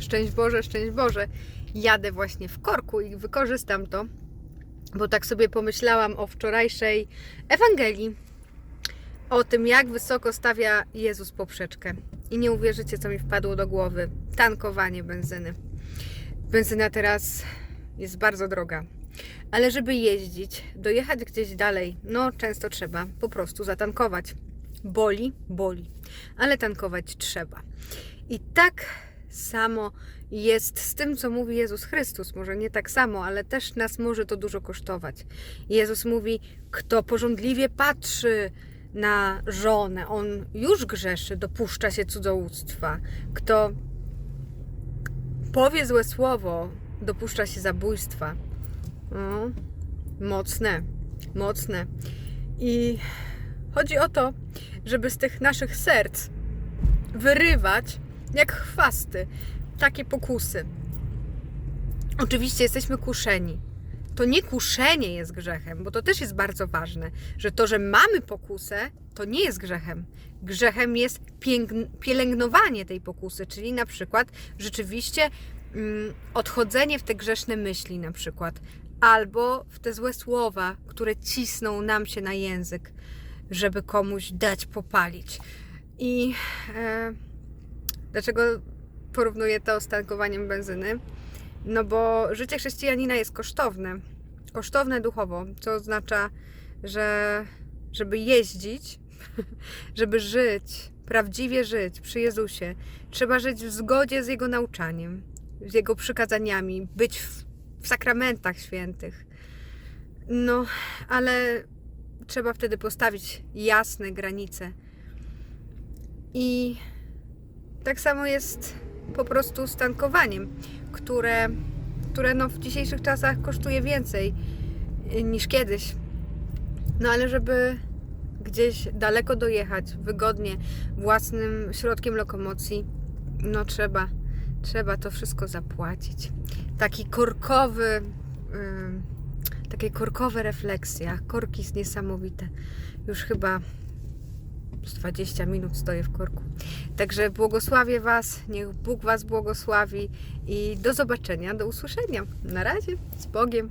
Szczęść Boże, szczęść Boże. Jadę właśnie w korku i wykorzystam to, bo tak sobie pomyślałam o wczorajszej Ewangelii, o tym, jak wysoko stawia Jezus poprzeczkę. I nie uwierzycie, co mi wpadło do głowy. Tankowanie benzyny. Benzyna teraz jest bardzo droga. Ale żeby jeździć, dojechać gdzieś dalej, no często trzeba po prostu zatankować. Boli, boli, ale tankować trzeba. I tak samo jest z tym, co mówi Jezus Chrystus. Może nie tak samo, ale też nas może to dużo kosztować. Jezus mówi: Kto porządliwie patrzy na żonę, on już grzeszy, dopuszcza się cudzołóstwa. Kto powie złe słowo, dopuszcza się zabójstwa. No, mocne, mocne. I chodzi o to, żeby z tych naszych serc wyrywać jak chwasty takie pokusy. Oczywiście jesteśmy kuszeni. To nie kuszenie jest grzechem, bo to też jest bardzo ważne, że to, że mamy pokusę, to nie jest grzechem. Grzechem jest pielęgnowanie tej pokusy, czyli na przykład rzeczywiście mm, odchodzenie w te grzeszne myśli, na przykład, albo w te złe słowa, które cisną nam się na język, żeby komuś dać popalić. I e, dlaczego porównuję to z tankowaniem benzyny? No bo życie chrześcijanina jest kosztowne. Kosztowne duchowo, co oznacza, że żeby jeździć, żeby żyć, prawdziwie żyć przy Jezusie, trzeba żyć w zgodzie z Jego nauczaniem, z Jego przykazaniami, być w, w sakramentach świętych. No, ale trzeba wtedy postawić jasne granice. I tak samo jest po prostu z tankowaniem, które, które no w dzisiejszych czasach kosztuje więcej y, niż kiedyś. No ale żeby gdzieś daleko dojechać, wygodnie, własnym środkiem lokomocji, no trzeba, trzeba to wszystko zapłacić. Taki korkowy, yy, takie korkowe refleksje, korki jest niesamowite. Już chyba z 20 minut stoję w korku. Także błogosławię Was, niech Bóg Was błogosławi i do zobaczenia, do usłyszenia. Na razie, z Bogiem.